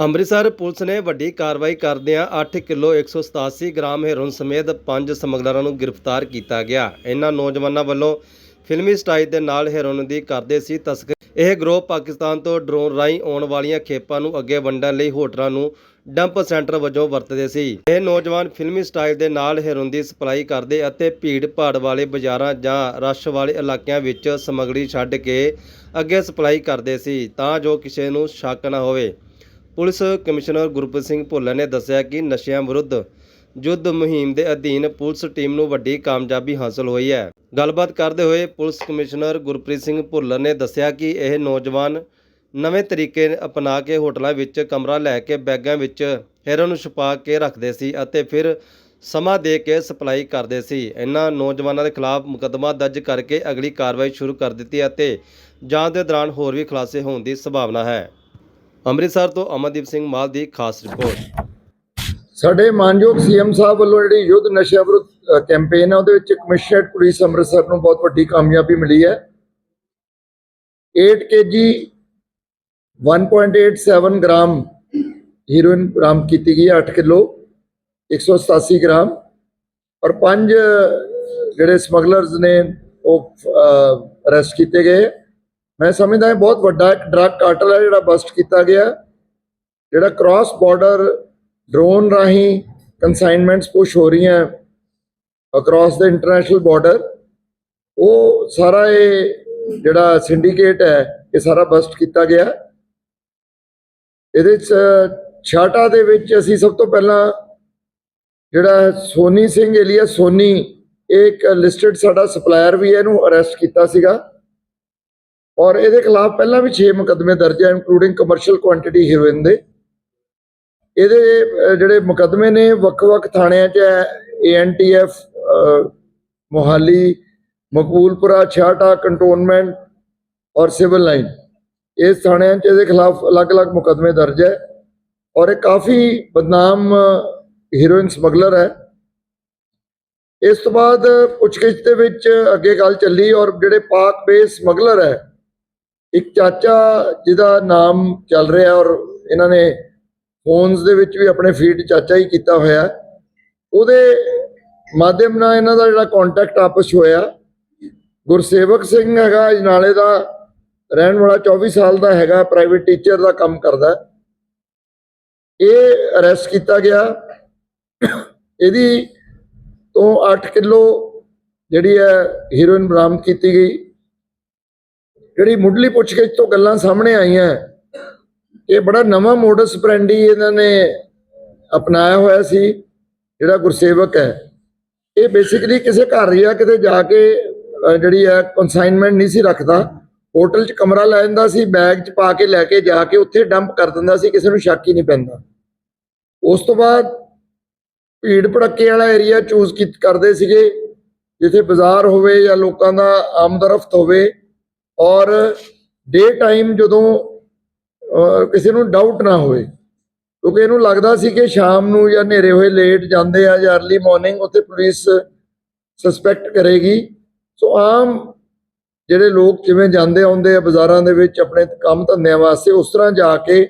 Amritsar police ਨੇ ਵੱਡੀ ਕਾਰਵਾਈ ਕਰਦਿਆਂ 8 ਕਿਲੋ 187 ਗ੍ਰਾਮ ਹੈਰੋਇਨ ਸਮੇਤ ਪੰਜ ਸਮਗਲਰਾਂ ਨੂੰ ਗ੍ਰਿਫਤਾਰ ਕੀਤਾ ਗਿਆ। ਇਹਨਾਂ ਨੌਜਵਾਨਾਂ ਵੱਲੋਂ ਫਿਲਮੀ ਸਟਾਈਲ ਦੇ ਨਾਲ ਹੈਰੋਇਨ ਦੀ ਕਰਦੇ ਸੀ ਤਸਕਰੀ। ਇਹ ਗਰੋਹ ਪਾਕਿਸਤਾਨ ਤੋਂ ਡਰੋਨ ਰਾਹੀਂ ਆਉਣ ਵਾਲੀਆਂ ਖੇਪਾਂ ਨੂੰ ਅੱਗੇ ਵੰਡਣ ਲਈ ਹੋਟਲਾਂ ਨੂੰ ਡੰਪ ਸੈਂਟਰ ਵਜੋਂ ਵਰਤਦੇ ਸੀ। ਇਹ ਨੌਜਵਾਨ ਫਿਲਮੀ ਸਟਾਈਲ ਦੇ ਨਾਲ ਹੈਰੋਇਨ ਦੀ ਸਪਲਾਈ ਕਰਦੇ ਅਤੇ ਭੀੜ ਭਾੜ ਵਾਲੇ ਬਾਜ਼ਾਰਾਂ ਜਾਂ ਰਸ਼ ਵਾਲੇ ਇਲਾਕਿਆਂ ਵਿੱਚ ਸਮਗਰੀ ਛੱਡ ਕੇ ਅੱਗੇ ਸਪਲਾਈ ਕਰਦੇ ਸੀ, ਤਾਂ ਜੋ ਕਿਸੇ ਨੂੰ ਸ਼ੱਕ ਨਾ ਹੋਵੇ। ਪੁਲਿਸ ਕਮਿਸ਼ਨਰ ਗੁਰਪ੍ਰੀਤ ਸਿੰਘ ਭੁੱਲਰ ਨੇ ਦੱਸਿਆ ਕਿ ਨਸ਼ਿਆਂ ਵਿਰੁੱਧ ਯੁੱਧ ਮੁਹਿੰਮ ਦੇ ਅਧੀਨ ਪੁਲਿਸ ਟੀਮ ਨੂੰ ਵੱਡੀ ਕਾਮਯਾਬੀ ਹਾਸਲ ਹੋਈ ਹੈ। ਗੱਲਬਾਤ ਕਰਦੇ ਹੋਏ ਪੁਲਿਸ ਕਮਿਸ਼ਨਰ ਗੁਰਪ੍ਰੀਤ ਸਿੰਘ ਭੁੱਲਰ ਨੇ ਦੱਸਿਆ ਕਿ ਇਹ ਨੌਜਵਾਨ ਨਵੇਂ ਤਰੀਕੇ ਅਪਣਾ ਕੇ ਹੋਟਲਾਂ ਵਿੱਚ ਕਮਰਾ ਲੈ ਕੇ ਬੈਗਾਂ ਵਿੱਚ ਹੈਰੋਇਨ ਛੁਪਾ ਕੇ ਰੱਖਦੇ ਸੀ ਅਤੇ ਫਿਰ ਸਮਾਂ ਦੇ ਕੇ ਸਪਲਾਈ ਕਰਦੇ ਸੀ। ਇਹਨਾਂ ਨੌਜਵਾਨਾਂ ਦੇ ਖਿਲਾਫ ਮੁਕੱਦਮਾ ਦਰਜ ਕਰਕੇ ਅਗਲੀ ਕਾਰਵਾਈ ਸ਼ੁਰੂ ਕਰ ਦਿੱਤੀ ਅਤੇ ਜਾਂਚ ਦੇ ਦੌਰਾਨ ਹੋਰ ਵੀ ਖੁਲਾਸੇ ਹੋਣ ਦੀ ਸੰਭਾਵਨਾ ਹੈ। ਅੰਮ੍ਰਿਤਸਰ ਤੋਂ ਅਮਨਦੀਪ ਸਿੰਘ ਮਾਲ ਦੀ ਖਾਸ ਰਿਪੋਰਟ। ਸਾਡੇ ਮਾਨਯੋਗ ਸੀਐਮ ਸਾਹਿਬ ਵੱਲੋਂ ਜਿਹੜੀ ਯੁੱਧ ਨਸ਼ਾ ਵਿਰੁੱਧ ਕੈਂਪੇਨ ਹੈ ਉਹਦੇ ਵਿੱਚ ਕਮਿਸ਼ਨਰੇਟ ਪੁਲਿਸ ਅੰਮ੍ਰਿਤਸਰ ਨੂੰ ਬਹੁਤ ਵੱਡੀ ਕਾਮਯਾਬੀ ਮਿਲੀ ਹੈ। 8 ਕੇਜੀ 1.87 ਗ੍ਰਾਮ ਹੀਰੋਇਨ ਬਰਾਮਦ ਕੀਤੀ ਗਈ ਹੈ 8 ਕਿਲੋ 187 ਗ੍ਰਾਮ। ਔਰ ਪੰਜ ਜਿਹੜੇ ਸਮਗਲਰਸ ਨੇ ਉਹ ਅਰੈਸਟ ਕੀਤੇ ਗਏ। ਮੈਂ ਸਮਝਦਾ ਇਹ ਬਹੁਤ ਵੱਡਾ ਇੱਕ ਡਰੱਗ ਕਾਰਟਲ ਹੈ ਜਿਹੜਾ ਬਸਟ ਕੀਤਾ ਗਿਆ ਜਿਹੜਾ ਕ੍ਰਾਸ ਬਾਰਡਰ ਡਰੋਨ ਰਾਹੀਂ ਕਨਸਾਈਨਮੈਂਟਸ ਪੁਸ਼ ਹੋ ਰਹੀਆਂ ਅਕ੍ਰੋਸ ਦਾ ਇੰਟਰਨੈਸ਼ਨਲ ਬਾਰਡਰ ਉਹ ਸਾਰਾ ਇਹ ਜਿਹੜਾ ਸਿੰਡੀਕੇਟ ਹੈ, ਇਹ ਸਾਰਾ ਬਸਟ ਕੀਤਾ ਗਿਆ ਇਹਦੇ ਚ ਛਾਟਾ ਦੇ ਵਿੱਚ ਅਸੀਂ ਸਭ ਤੋਂ ਪਹਿਲਾਂ ਜਿਹੜਾ ਸੋਨੀ ਸਿੰਘ ਏਲੀਆ ਸੋਨੀ, ਇਹ ਇੱਕ ਲਿਸਟਡ ਸਾਡਾ ਸਪਲਾਇਰ ਵੀ ਹੈ, ਇਹਨੂੰ ਅਰੈਸਟ ਕੀਤਾ ਸੀਗਾ। ਔਰ ਇਹਦੇ ਖਿਲਾਫ ਪਹਿਲਾਂ ਵੀ 6 ਮੁਕੱਦਮੇ ਦਰਜ ਹੈ ਇਨਕਲੂਡਿੰਗ ਕਮਰਸ਼ੀਅਲ ਕੁਆਂਟੀਟੀ ਹੀਰੋਇਨ ਦੇ। ਇਹਦੇ ਜਿਹੜੇ ਮੁਕੱਦਮੇ ਨੇ, ਵੱਖ-ਵੱਖ ਥਾਣਿਆਂ 'ਚ ਹੈ ਏਐਨਟੀਐਫ ਮੋਹਾਲੀ, ਮਕਬੂਲਪੁਰਾ ਛਾਟਾ ਕੰਟੋਨਮੈਂਟ ਔਰ ਸਿਵਲ ਲਾਈਨ ਇਸ ਥਾਣਿਆਂ 'ਚ ਇਹਦੇ ਖਿਲਾਫ ਅਲੱਗ-ਅਲੱਗ ਮੁਕੱਦਮੇ ਦਰਜ ਹੈ। ਔਰ ਇਹ ਕਾਫੀ ਬਦਨਾਮ ਹੀਰੋਇਨ ਸਮਗਲਰ ਹੈ। ਇਸ ਤੋਂ ਬਾਅਦ ਪੁੱਛਗਿੱਛ ਦੇ ਵਿੱਚ ਅੱਗੇ ਗੱਲ ਚੱਲੀ ਔਰ ਜਿਹੜੇ ਪਾਕ ਬੇਸ ਸਮਗਲਰ ਹੈ ਇੱਕ ਚਾਚਾ ਜਿਹਦਾ ਨਾਮ ਚੱਲ ਰਿਹਾ ਔਰ ਇਹਨਾਂ ਨੇ ਫੋਨਸ ਦੇ ਵਿੱਚ ਵੀ ਆਪਣੇ ਫੀਡ ਚਾਚਾ ਹੀ ਕੀਤਾ ਹੋਇਆ। ਉਹਦੇ ਮਾਧਿਅਮ ਨਾਲ ਇਹਨਾਂ ਦਾ ਜਿਹੜਾ ਕੰਟੈਕਟ ਆਪਸ ਹੋਇਆ। ਗੁਰਸੇਵਕ ਸਿੰਘ ਹੈਗਾ ਅਜਨਾਲੇ ਦਾ, ਰਹਿਣ ਵਾਲਾ 24 ਸਾਲ ਦਾ ਹੈਗਾ ਪ੍ਰਾਈਵੇਟ ਟੀਚਰ ਦਾ ਕੰਮ ਕਰਦਾ। ਇਹ ਅਰੈਸਟ ਕੀਤਾ ਗਿਆ। ਇਹਦੀ ਤੋਂ 8 ਕਿਲੋ ਜਿਹੜੀ ਹੈ ਹੀਰੋਇਨ ਬਰਾਮਦ ਕੀਤੀ ਗਈ। ਜਿਹੜੀ ਮੁੱਢਲੀ ਪੁੱਛਗਿੱਛ ਤੋਂ ਗੱਲਾਂ ਸਾਹਮਣੇ ਆਈਆਂ, ਇਹ ਬੜਾ ਨਵਾਂ ਮੋਡਸ ਪ੍ਰੈਂਡੀ ਇਹਨਾਂ ਨੇ ਅਪਣਾਇਆ ਹੋਇਆ ਸੀ, ਜਿਹੜਾ ਗੁਰਸੇਵਕ ਹੈ। ਇਹ ਬੇਸਿਕਲੀ ਕਿਸੇ ਘਰ ਜਾਂ ਕਿਤੇ ਜਾ ਕੇ ਜਿਹੜੀ ਹੈ ਕਨਸਾਈਨਮੈਂਟ ਨਹੀਂ ਸੀ ਰੱਖਦਾ। ਹੋਟਲ 'ਚ ਕਮਰਾ ਲੈ ਜਾਂਦਾ ਸੀ ਬੈਗ 'ਚ ਪਾ ਕੇ ਲੈ ਕੇ ਜਾ ਕੇ ਉੱਥੇ ਡੰਪ ਕਰ ਦਿੰਦਾ ਸੀ, ਕਿਸੇ ਨੂੰ ਸ਼ੱਕ ਹੀ ਨਹੀਂ ਪੈਂਦਾ। ਉਸ ਤੋਂ ਬਾਅਦ ਭੀੜ ਭੜੱਕੇ ਵਾਲਾ ਏਰੀਆ ਚੂਜ਼ ਕਰਦੇ ਸੀਗੇ, ਜਿੱਥੇ ਬਾਜ਼ਾਰ ਹੋਵੇ ਜਾਂ ਲੋਕਾਂ ਦਾ ਆਮਦਰਫਤ ਹੋਵੇ। ਔਰ ਡੇ ਟਾਈਮ ਜਦੋਂ ਕਿਸੇ ਨੂੰ ਡਾਊਟ ਨਾ ਹੋਵੇ, ਕਿਉਂਕਿ ਇਹਨੂੰ ਲੱਗਦਾ ਸੀ ਕਿ ਸ਼ਾਮ ਨੂੰ ਜਾਂ ਹਨੇਰੇ ਹੋਏ ਲੇਟ ਜਾਂਦੇ ਆ ਜਾਂ अर्ਲੀ ਮਾਰਨਿੰਗ ਉੱਥੇ ਪੁਲਿਸ ਸਸਪੈਕਟ ਕਰੇਗੀ। ਸੋ ਆਮ ਜਿਹੜੇ ਲੋਕ ਜਿਵੇਂ ਜਾਂਦੇ ਆਉਂਦੇ ਆ ਬਾਜ਼ਾਰਾਂ ਦੇ ਵਿੱਚ ਆਪਣੇ ਕੰਮ ਧੰਦਿਆਂ ਵਾਸਤੇ, ਉਸ ਤਰ੍ਹਾਂ ਜਾ ਕੇ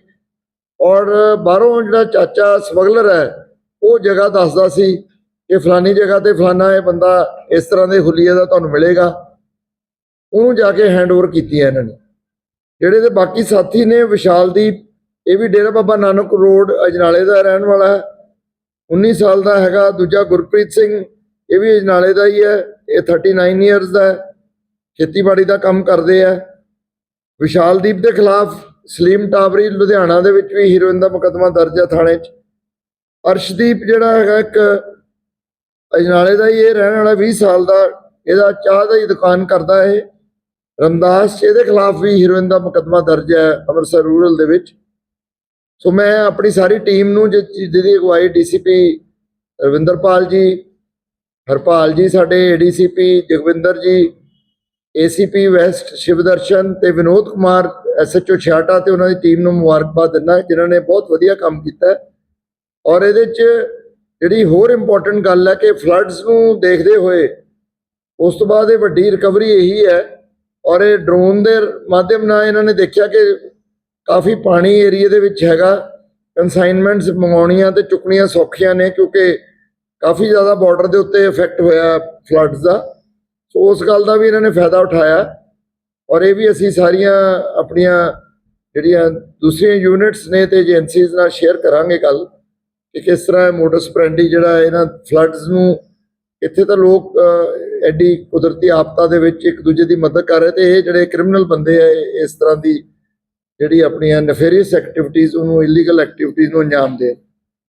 ਔਰ ਬਾਹਰੋਂ ਜਿਹੜਾ ਚਾਚਾ ਸਮਗਲਰ ਹੈ, ਉਹ ਜਗ੍ਹਾ ਦੱਸਦਾ ਸੀ ਕਿ ਫਲਾਨੀ ਜਗ੍ਹਾ ਤੇ ਫਲਾਨਾ ਇਹ ਬੰਦਾ ਇਸ ਤਰ੍ਹਾਂ ਦੇ ਹੁਲੀਏ ਦਾ ਤੁਹਾਨੂੰ ਮਿਲੇਗਾ। ਉਹਨੂੰ ਜਾ ਕੇ ਹੈਂਡਓਵਰ ਕੀਤੀ ਹੈ ਇਹਨਾਂ ਨੇ। ਜਿਹੜੇ ਦੇ ਬਾਕੀ ਸਾਥੀ ਨੇ, ਵਿਸ਼ਾਲ ਵਿਸ਼ਾਲਦੀਪ ਇਹ ਵੀ ਡੇਰਾ ਬਾਬਾ ਨਾਨਕ ਰੋਡ, ਅਜਨਾਲੇ ਦਾ ਰਹਿਣ ਵਾਲਾ ਹੈ। 19 ਸਾਲ ਦਾ ਹੈਗਾ, ਦੂਜਾ ਗੁਰਪ੍ਰੀਤ ਸਿੰਘ, ਇਹ ਵੀ ਅਜਨਾਲੇ ਦਾ ਹੀ ਹੈ। ਇਹ 39 ਇਅਰਸ ਦਾ ਖੇਤੀਬਾੜੀ ਦਾ ਕੰਮ ਕਰਦੇ ਆ। ਵਿਸ਼ਾਲਦੀਪ ਦੇ ਖਿਲਾਫ ਸਲੀਮ ਟਾਵਰੀ ਲੁਧਿਆਣਾ ਦੇ ਵਿੱਚ ਵੀ ਹੀਰੋਇਨ ਦਾ ਮੁਕੱਦਮਾ ਦਰਜ ਹੈ ਥਾਣੇ 'ਚ। ਅਰਸ਼ਦੀਪ ਜਿਹੜਾ ਹੈਗਾ ਇੱਕ ਅਜਨਾਲੇ ਦਾ ਹੀ ਇਹ ਰਹਿਣ ਵਾਲਾ 20 ਸਾਲ ਦਾ, ਇਹਦਾ ਚਾਹ ਦਾ ਹੀ ਦੁਕਾਨ ਕਰਦਾ ਇਹ। ਰਮਦਾਸ ਇਹਦੇ ਖਿਲਾਫ ਵੀ ਹੀਰੋਇਨ ਦਾ ਮੁਕੱਦਮਾ ਦਰਜ ਹੈ ਅੰਮ੍ਰਿਤਸਰ ਰੂਰਲ ਦੇ ਵਿੱਚ। ਸੋ ਮੈਂ ਆਪਣੀ ਸਾਰੀ ਟੀਮ ਨੂੰ ਜਿਹਦੀ ਅਗਵਾਈ ਡੀਸੀਪੀ ਰਵਿੰਦਰਪਾਲ ਜੀ, ਹਰਪਾਲ ਜੀ, ਸਾਡੇ ਏਡੀਸੀਪੀ ਜਗਵਿੰਦਰ ਜੀ ਏਸੀਪੀ ਵੈਸਟ ਸ਼ਿਵਦਰਸ਼ਨ ਤੇ ਵਿਨੋਦ ਕੁਮਾਰ ਐਸਐਚਓ ਛਾਟਾ ਤੇ ਉਹਨਾਂ ਦੀ ਟੀਮ ਨੂੰ ਮੁਬਾਰਕਬਾਦ ਦਿੰਦਾ, ਜਿਨ੍ਹਾਂ ਨੇ ਬਹੁਤ ਵਧੀਆ ਕੰਮ ਕੀਤਾ। ਔਰ ਇਹਦੇ 'ਚ ਜਿਹੜੀ ਹੋਰ ਇੰਪੋਰਟੈਂਟ ਗੱਲ ਹੈ ਕਿ ਫਲੱਡਸ ਨੂੰ ਦੇਖਦੇ ਹੋਏ, ਉਸ ਤੋਂ ਬਾਅਦ ਇਹ ਵੱਡੀ ਰਿਕਵਰੀ ਇਹੀ ਹੈ ਔਰ ਇਹ ਡਰੋਨ ਦੇ ਮਾਧਿਅਮ ਨਾਲ ਇਹਨਾਂ ਨੇ ਦੇਖਿਆ ਕਿ ਕਾਫੀ ਪਾਣੀ ਏਰੀਆ ਦੇ ਵਿੱਚ ਹੈਗਾ। ਕਨਸਾਈਨਮੈਂਟਸ ਮੰਗਾਉਣੀਆਂ ਤੇ ਚੁੱਕਣੀਆਂ ਸੌਖੀਆਂ ਨੇ ਕਿਉਂਕਿ ਕਾਫੀ ਜ਼ਿਆਦਾ ਬਾਰਡਰ ਦੇ ਉੱਤੇ ਇਫੈਕਟ ਹੋਇਆ ਫਲੱਡਸ ਦਾ। ਸੋ ਉਸ ਗੱਲ ਦਾ ਵੀ ਇਹਨਾਂ ਨੇ ਫਾਇਦਾ ਉਠਾਇਆ। ਔਰ ਇਹ ਵੀ ਅਸੀਂ ਸਾਰੀਆਂ ਆਪਣੀਆਂ ਜਿਹੜੀਆਂ ਦੂਸਰੀਆਂ ਯੂਨਿਟਸ ਨੇ ਤੇ ਏਜੰਸੀਜ਼ ਨਾਲ ਸ਼ੇਅਰ ਕਰਾਂਗੇ ਕੱਲ ਕਿ ਕਿਸ ਤਰ੍ਹਾਂ ਮੋਟਰ ਸਪਰੈਂਡੀ ਜਿਹੜਾ ਇਹਨਾਂ ਫਲੱਡਸ ਨੂੰ, ਇੱਥੇ ਤਾਂ ਲੋਕ ਐਡੀ ਕੁਦਰਤੀ ਆਪਦਾ ਦੇ ਵਿੱਚ ਇੱਕ ਦੂਜੇ ਦੀ ਮਦਦ ਕਰ ਰਹੇ ਤੇ ਇਹ ਜਿਹੜੇ ਕ੍ਰਿਮੀਨਲ ਬੰਦੇ ਆ ਇਸ ਤਰ੍ਹਾਂ ਦੀ ਜਿਹੜੀ ਆਪਣੀਆਂ ਨਫੇਰੀਅਸ ਐਕਟੀਵਿਟੀਜ਼ ਉਹਨੂੰ ਇਲੀਗਲ ਐਕਟੀਵਿਟੀਜ਼ ਨੂੰ ਅੰਜਾਮ ਦੇ